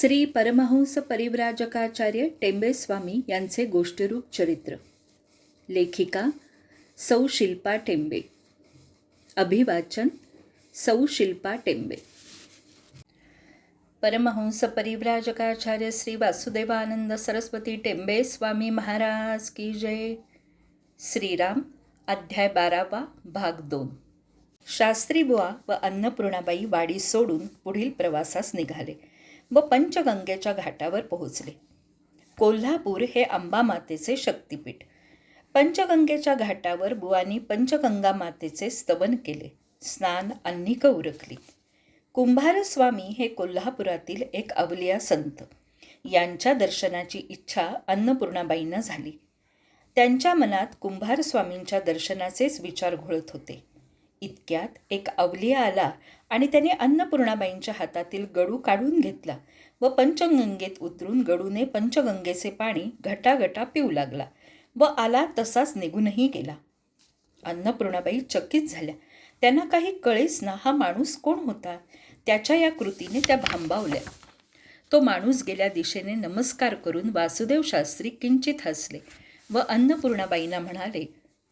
श्री परमहंस परिव्राजकाचार्य टेंबेस्वामी यांचे गोष्टीरूप चरित्र. लेखिका सौ शिल्पा टेंबे. अभिवाचन सौ शिल्पा टेंबे. परमहंस परिव्राजकाचार्य श्री वासुदेवानंद सरस्वती टेंबे स्वामी महाराज की जय. श्रीराम अध्याय बारावा भाग दोन. शास्त्री बुवा व अन्नपूर्णाबाई वाडी सोडून पुढील प्रवासास निघाले. व पंचगंगेच्या घाटावर पोहोचले. कोल्हापूर हे अंबा मातेचे शक्तिपीठ. पंचगंगेच्या घाटावर बुवानी पंचगंगा मातेचे स्तवन केले. स्नान अन्निक उरकली. कुंभारस्वामी हे कोल्हापुरातील एक अवलिया संत. यांच्या दर्शनाची इच्छा अन्नपूर्णाबाईंना झाली. त्यांच्या मनात कुंभारस्वामींच्या दर्शनाचेच विचार घोळत होते. इतक्यात एक अवलिया आला आणि त्याने अन्नपूर्णाबाईंच्या हातातील गडू काढून घेतला व पंचगंगेत उतरून गडूने पंचगंगेचे पाणी घटाघटा पिऊ लागला व आला तसाच निघूनही गेला. अन्नपूर्णाबाई चकित झाल्या. त्यांना काही कळेच ना हा माणूस कोण होता? त्याच्या या कृतीने त्या भांबावल्या. तो माणूस गेल्या दिशेने नमस्कार करून वासुदेव शास्त्री किंचित हसले व अन्नपूर्णाबाईंना म्हणाले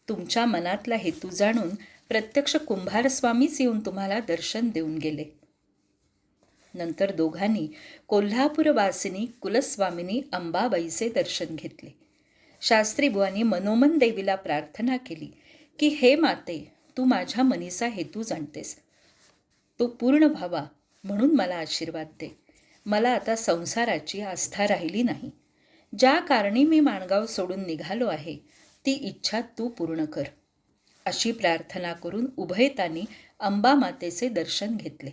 तुमच्या मनातला हेतू जाणून प्रत्यक्ष कुंभारस्वामीच येऊन तुम्हाला दर्शन देऊन गेले. नंतर दोघांनी कोल्हापूरवासिनी कुलस्वामिनी अंबाबाईचे दर्शन घेतले. शास्त्रीबुवांनी मनोमन देवीला प्रार्थना केली की हे माते तू माझ्या मनीचा हेतू जाणतेस. तो पूर्ण व्हावा म्हणून मला आशीर्वाद दे. मला आता संसाराची आस्था राहिली नाही. ज्या कारणी मी माणगाव सोडून निघालो आहे ती इच्छा तू पूर्ण कर. अशी प्रार्थना करून उभयतांनी अंबामातेचे दर्शन घेतले.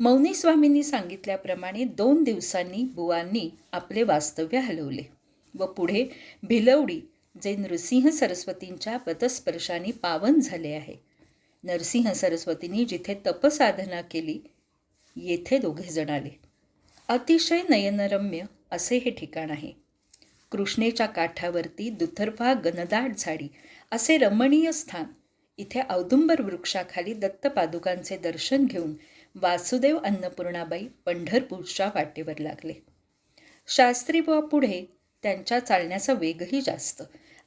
मौनी स्वामींनी सांगितल्याप्रमाणे दोन दिवसांनी बुवांनी आपले वास्तव्य हलवले व पुढे भिलवडी जे नृसिंह सरस्वतींच्या पतस्पर्शाने पावन झाले आहे. नरसिंह सरस्वतींनी जिथे तपसाधना केली येथे दोघे जण आले. अतिशय नयनरम्य असे हे ठिकाण आहे. कृष्णेच्या काठावरती दुतर्फा घनदाट झाडी असे रमणीय स्थान. इथे औदुंबर वृक्षाखाली दत्तपादुकांचे दर्शन घेऊन वासुदेव अन्नपूर्णाबाई पंढरपूरच्या वाटेवर लागले. शास्त्रीबुवा पुढे त्यांच्या चालण्याचा वेगही जास्त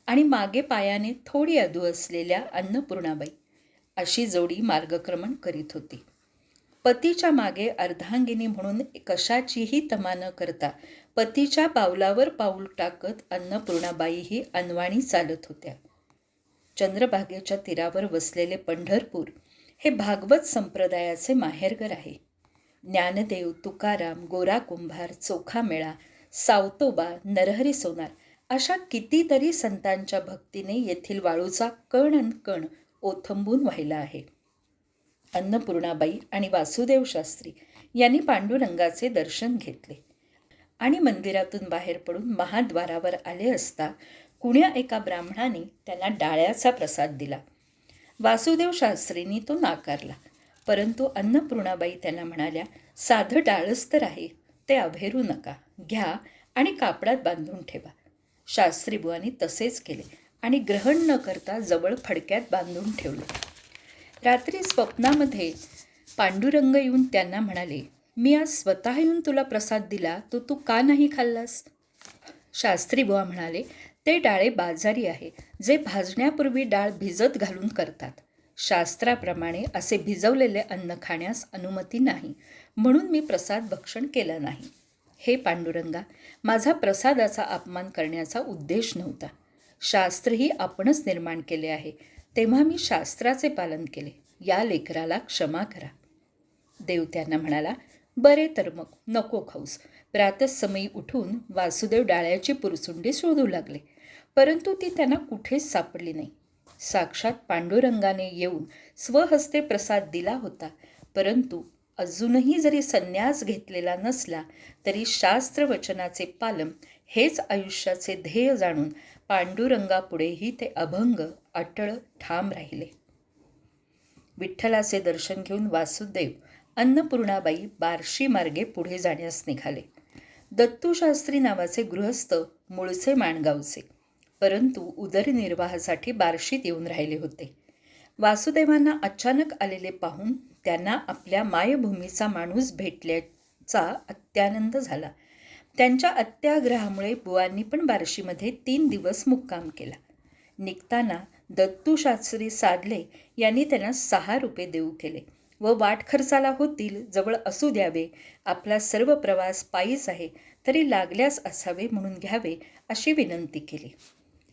आणि मागे पायाने थोडी अधू असलेल्या अन्नपूर्णाबाई अशी जोडी मार्गक्रमण करीत होती. पतीच्या मागे अर्धांगिनी म्हणून कशाचीही तमा न करता पतीच्या पावलावर पाऊल टाकत अन्नपूर्णाबाई ही अनवाणी चालत होत्या. चंद्रभागेच्या तीरावर वसलेले पंढरपूर हे भागवत संप्रदायाचे माहेरघर आहे. ज्ञानदेव तुकाराम गोरा कुंभार चोखामेळा सावतोबा नरहरी सोनार अशा कितीतरी संतांच्या भक्तीने येथील वाळूचा कण अन कण ओथंबून व्हायला आहे. अन्नपूर्णाबाई आणि वासुदेव शास्त्री यांनी पांडुरंगाचे दर्शन घेतले आणि मंदिरातून बाहेर पडून महाद्वारावर आले असता कुण्या एका ब्राह्मणाने त्याला डाळ्याचा प्रसाद दिला. वासुदेव शास्त्रींनी तो नाकारला. परंतु अन्नपूर्णाबाई त्यांना म्हणाल्या साधं डाळच तर आहे ते अभेरू नका. घ्या आणि कापडात बांधून ठेवा. शास्त्री बुवांनी तसेच केले आणि ग्रहण न करता जवळ फडक्यात बांधून ठेवले. रात्री स्वप्नामध्ये पांडुरंग येऊन त्यांना म्हणाले मी आज स्वतः येऊन तुला प्रसाद दिला तो तू का नाही खाल्लास? शास्त्री बुवा म्हणाले ते डाळे बाजारी आहे जे भाजण्यापूर्वी डाळ भिजत घालून करतात. शास्त्राप्रमाणे असे भिजवलेले अन्न खाण्यास अनुमती नाही म्हणून मी प्रसाद भक्षण केलं नाही. हे पांडुरंगा माझा प्रसादाचा अपमान करण्याचा उद्देश नव्हता. शास्त्रही आपणच निर्माण केले आहे तेव्हा मी शास्त्राचे पालन केले. या लेकराला क्षमा करा. देव त्यांना म्हणाला बरे तर मग नको खाऊस. प्रातसमयी उठून वासुदेव डाळ्याची पुरसुंडी शोधू लागले. परंतु ती त्यांना कुठेच सापडली नाही. साक्षात पांडुरंगाने येऊन स्वहस्ते प्रसाद दिला होता. परंतु अजूनही जरी संन्यास घेतलेला नसला तरी शास्त्रवचनाचे पालन हेच आयुष्याचे ध्येय जाणून पांडुरंगापुढेही ते अभंग अटळ ठाम राहिले. विठ्ठलाचे दर्शन घेऊन वासुदेव अन्नपूर्णाबाई बार्शी मार्गे पुढे जाण्यास निघाले. दत्तूशास्त्री नावाचे गृहस्थ मूळचे माणगावचे. परंतु उदरनिर्वाहासाठी बार्शीत येऊन राहिले होते. वासुदेवांना अचानक आलेले पाहून त्यांना आपल्या मायभूमीचा माणूस भेटल्याचा अत्यानंद झाला. त्यांच्या अत्याग्रहामुळे बुवांनी पण बार्शीमध्ये तीन दिवस मुक्काम केला. निघताना दत्तू शास्त्री साधले यांनी त्यांना सहा रुपये देऊ केले. व वाट खर्चाला होतील जवळ असू द्यावे. आपला सर्व प्रवास पायीच आहे तरी लागल्यास असावे म्हणून घ्यावे अशी विनंती केली.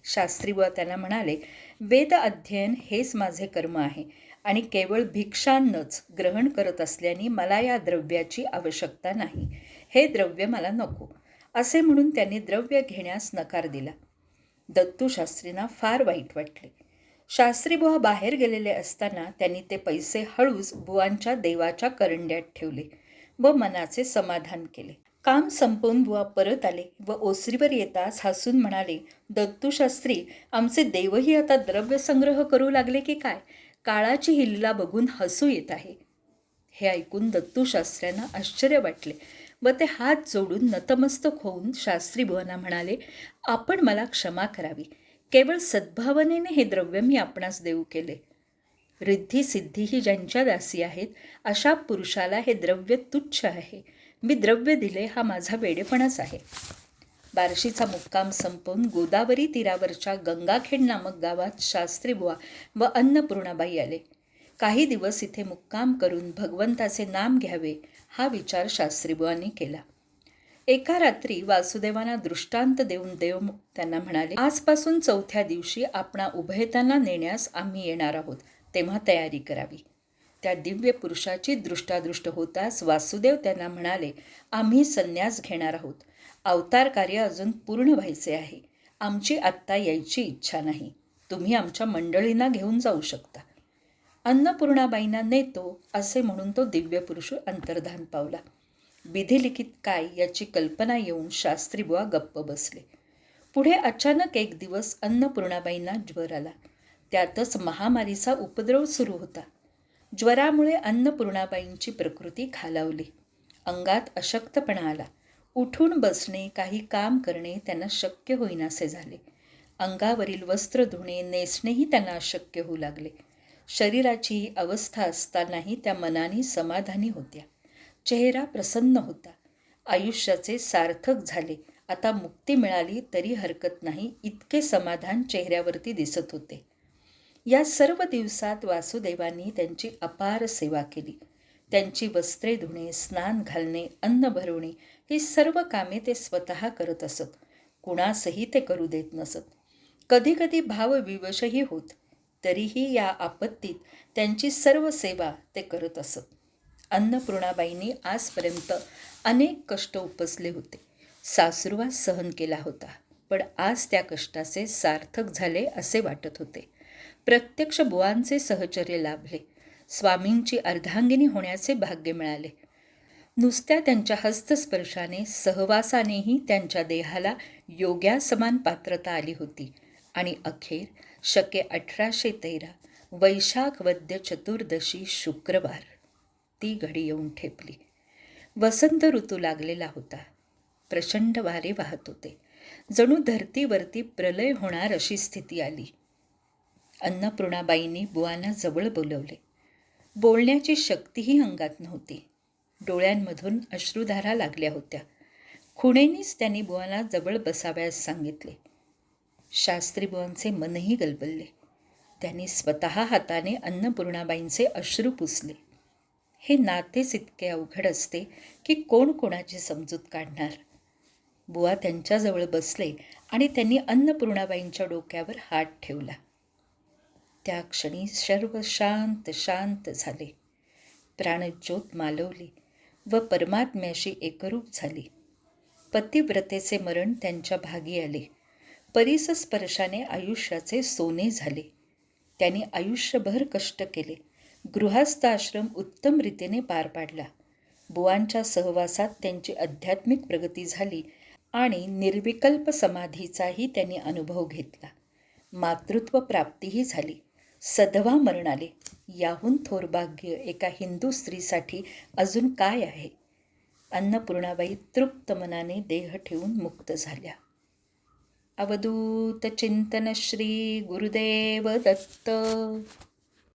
शास्त्री व त्याला म्हणाले वेद अध्ययन हेच माझे कर्म आहे आणि केवळ भिक्षांनच ग्रहण करत असल्याने मला या द्रव्याची आवश्यकता नाही. हे द्रव्य मला नको. असे म्हणून त्यांनी द्रव्य घेण्यास नकार दिला. दत्तू शास्त्रींना फार वाईट वाटले. शास्त्री बुवा बाहेर गेलेले असताना त्यांनी ते पैसे हळूच बुवांच्या देवाच्या करंड्यात ठेवले व मनाचे समाधान केले. काम संपवून बुवा परत आले व ओसरीवर येताच हसून म्हणाले दत्तू शास्त्री आमचे देवही आता द्रव्य संग्रह करू लागले की काय? काळाची हिल्ला बघून हसू येत आहे. हे ऐकून दत्तू शास्त्र्यांना आश्चर्य वाटले व ते हात जोडून नतमस्तक होऊन शास्त्री बुवांना म्हणाले आपण मला क्षमा करावी. केवळ सद्भावनेने हे द्रव्य मी आपणास देऊ केले. रिद्धी सिद्धी ही ज्यांच्या दासी आहेत अशा पुरुषाला हे द्रव्य तुच्छ आहे. मी द्रव्य दिले हा माझा वेडेपणाच आहे. बार्शीचा मुक्काम संपवून गोदावरी तीरावरच्या गंगाखेड नामक गावात शास्त्रीबुवा व अन्नपूर्णाबाई आले. काही दिवस इथे मुक्काम करून भगवंताचे नाम घ्यावे हा विचार शास्त्रीबुवांनी केला. एका रात्री वासुदेवांना दृष्टांत देऊन देव त्यांना म्हणाले आजपासून चौथ्या दिवशी आपणा उभयतांना नेण्यास आम्ही येणार आहोत तेव्हा तयारी करावी. त्या दिव्य पुरुषाची दृष्टादृष्ट होताच वासुदेव त्यांना म्हणाले आम्ही संन्यास घेणार आहोत. अवतार कार्य अजून पूर्ण व्हायचे आहे. आमची आत्ता यायची इच्छा नाही. तुम्ही आमच्या मंडळींना घेऊन जाऊ शकता. अन्नपूर्णाबाईंना नेतो असे म्हणून तो दिव्य पुरुष अंतर्धान पावला. विधिलिखित काय याची कल्पना येऊन शास्त्रीबुवा गप्प बसले. पुढे अचानक एक दिवस अन्नपूर्णाबाईंना ज्वर आला. त्यातच महामारीचा उपद्रव सुरू होता. ज्वरामुळे अन्नपूर्णाबाईंची प्रकृती खालावली. अंगात अशक्तपणा आला. उठून बसणे काही काम करणे त्यांना शक्य होईनासे झाले. अंगावरील वस्त्र धुणे नेसणेही त्यांना अशक्य होऊ लागले. शरीराची ही अवस्था असतानाही त्या मनाने समाधानी होत्या. चेहरा प्रसन्न होता. आयुष्याचे सार्थक झाले. आता मुक्ती मिळाली तरी हरकत नाही इतके समाधान चेहऱ्यावरती दिसत होते. या सर्व दिवसात वासुदेवांनी त्यांची अपार सेवा केली. त्यांची वस्त्रे धुणे स्नान घालणे अन्न भरवणे ही सर्व कामे ते स्वतः करत असत. कुणासही ते करू देत नसत. कधीकधी भावविवशही होत. तरीही या आपत्तीत त्यांची सर्व सेवा ते करत असत. अन्नपूर्णाबाईंनी आजपर्यंत अनेक कष्ट उपसले होते. सासुरवास सहन केला होता पण आज त्या कष्टाचे सार्थक झाले असे वाटत होते. प्रत्यक्ष बुवांचे सहचर्य लाभले. स्वामींची अर्धांगिनी होण्याचे भाग्य मिळाले. नुसत्या त्यांच्या हस्तस्पर्शाने सहवासानेही त्यांच्या देहाला योग्यासमान पात्रता आली होती. आणि अखेर शके अठराशे तेरा वैशाख वद्य चतुर्दशी शुक्रवार. ती घडी येऊन ठेपली. वसंत ऋतू लागलेला होता. प्रचंड वारे वाहत होते. जणू धरतीवरती प्रलय होणार अशी स्थिती आली. अन्नपूर्णाबाईंनी बुवांना जवळ बोलवले. बोलण्याची शक्तीही अंगात नव्हती. डोळ्यांमधून अश्रुधारा लागल्या होत्या. खुणेनीच त्यांनी बुवांना जवळ बसाव्यास सांगितले. शास्त्री बुवांचे मनही गलबलले. त्यांनी स्वतः हाताने अन्नपूर्णाबाईंचे अश्रू पुसले. हे नातेच इतके अवघड असते की कोण कोणाची समजूत काढणार? बुवा त्यांच्याजवळ बसले आणि त्यांनी अन्नपूर्णाबाईंच्या डोक्यावर हात ठेवला. त्या क्षणी सर्व शांत शांत झाले. प्राणज्योत मालवली व परमात्म्याशी एकरूप झाली. पतिव्रतेचे मरण त्यांच्या भागी आले. परिसस्पर्शाने आयुष्याचे सोने झाले. त्यांनी आयुष्यभर कष्ट केले. गृहस्थ आश्रम उत्तम रीतीने पार पाडला. बुवांच्या सहवासात त्यांची आध्यात्मिक प्रगती झाली आणि निर्विकल्प समाधीचाही त्यांनी अनुभव घेतला. मातृत्व प्राप्तीही झाली. सधवा मरण आले याहून थोरभाग्य एका हिंदू स्त्रीसाठी अजून काय आहे? अन्नपूर्णाबाई तृप्त मनाने देह ठेवून मुक्त झाल्या. अवधूत चिंतन श्री गुरुदेव दत्त.